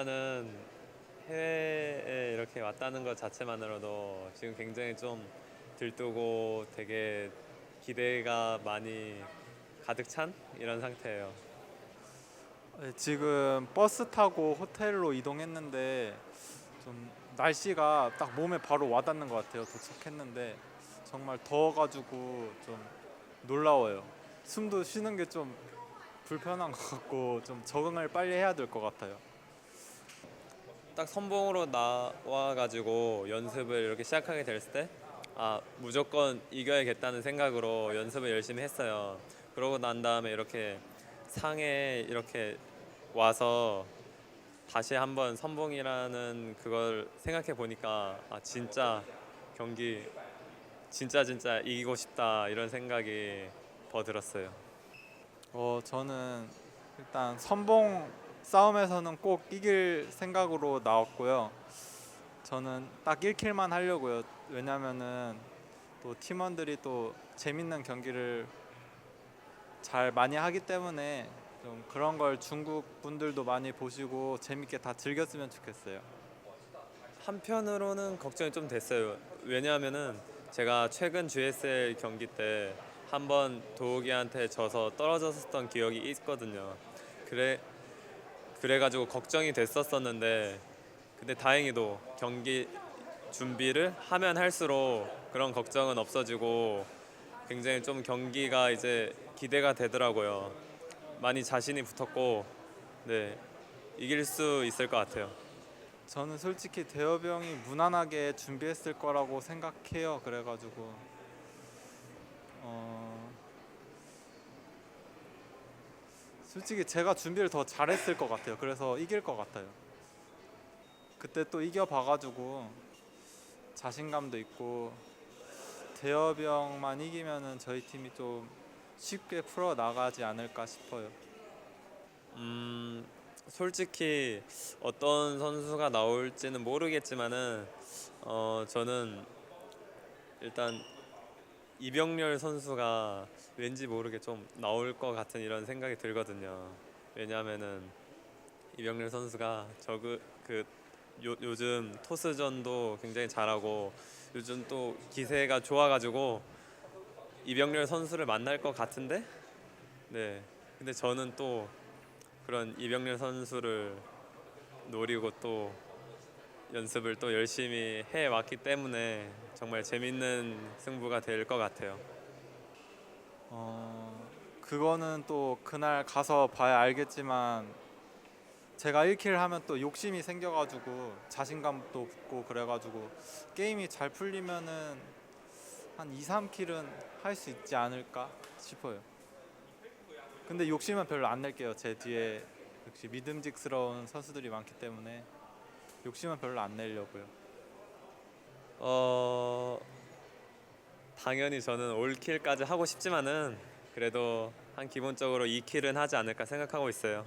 일단은 해외에 이렇게 왔다는 것 자체만으로도 지금 굉장히 좀 들뜨고 되게 기대가 많이 가득 찬 이런 상태예요. 네, 지금 버스 타고 호텔로 이동했는데 좀 날씨가 딱 몸에 바로 와닿는 것 같아요. 도착했는데 정말 더워가지고 좀 놀라워요. 숨도 쉬는 게 좀 불편한 것 같고 좀 적응을 빨리 해야 될 것 같아요. 딱 선봉으로 나와가지고 연습을 이렇게 시작하게 됐을 때, 아 무조건 이겨야겠다는 생각으로 연습을 열심히 했어요. 그러고 난 다음에 이렇게 상에 이렇게 와서 다시 한번 선봉이라는 그걸 생각해 보니까 아 진짜 경기 진짜 진짜 이기고 싶다 이런 생각이 더 들었어요. 어 저는 일단 선봉 싸움에서는 꼭 이길 생각으로 나왔고요. 저는 딱 1킬만 하려고요. 왜냐면은 또 팀원들이 또 재밌는 경기를 잘 많이 하기 때문에 좀 그런 걸 중국 분들도 많이 보시고 재밌게 다 즐겼으면 좋겠어요. 한편으로는 걱정이 좀 됐어요. 왜냐하면은 제가 최근 GSL 경기 때 한번 도우기한테 져서 떨어졌었던 기억이 있거든요. 그래 그래가지고 걱정이 됐었었는데 근데 다행히도 경기 준비를 하면 할수록 그런 걱정은 없어지고 굉장히 좀 경기가 이제 기대가 되더라고요. 많이 자신이 붙었고 네 이길 수 있을 것 같아요. 저는 솔직히 대엽이 형이 무난하게 준비했을 거라고 생각해요. 그래가지고 어 솔직히 제가 준비를 더 잘했을 것 같아요. 그래서 이길 것 같아요. 그때 또 이겨봐가지고 자신감도 있고 형만 이기면은 저희 팀이 좀 쉽게 풀어 나가지 않을까 싶어요. 음, 솔직히 어떤 선수가 나올지는 모르겠지만은 어, 저는 일단 이병렬 선수가 왠지 모르게 좀 나올 것 같은 이런 생각이 들거든요. 왜냐하면은 이병렬 선수가 저그 그 요, 요즘 토스전도 굉장히 잘하고 요즘 또 기세가 좋아가지고 이병렬 선수를 만날 것 같은데 네 근데 저는 또 그런 이병렬 선수를 노리고 또 연습을 또 열심히 해 왔기 때문에 정말 재밌는 승부가 될 것 같아요. 어 그거는 또 그날 가서 봐야 알겠지만 제가 1킬 하면 또 욕심이 생겨가지고 자신감도 붙고 그래가지고 게임이 잘 풀리면은 한 2, 3킬은 할 수 있지 않을까 싶어요. 근데 욕심은 별로 안 낼게요. 제 뒤에 역시 믿음직스러운 선수들이 많기 때문에 욕심은 별로 안 내려고요. 어 당연히 저는 올킬까지 하고 싶지만은 그래도 한 기본적으로 2킬은 하지 않을까 생각하고 있어요.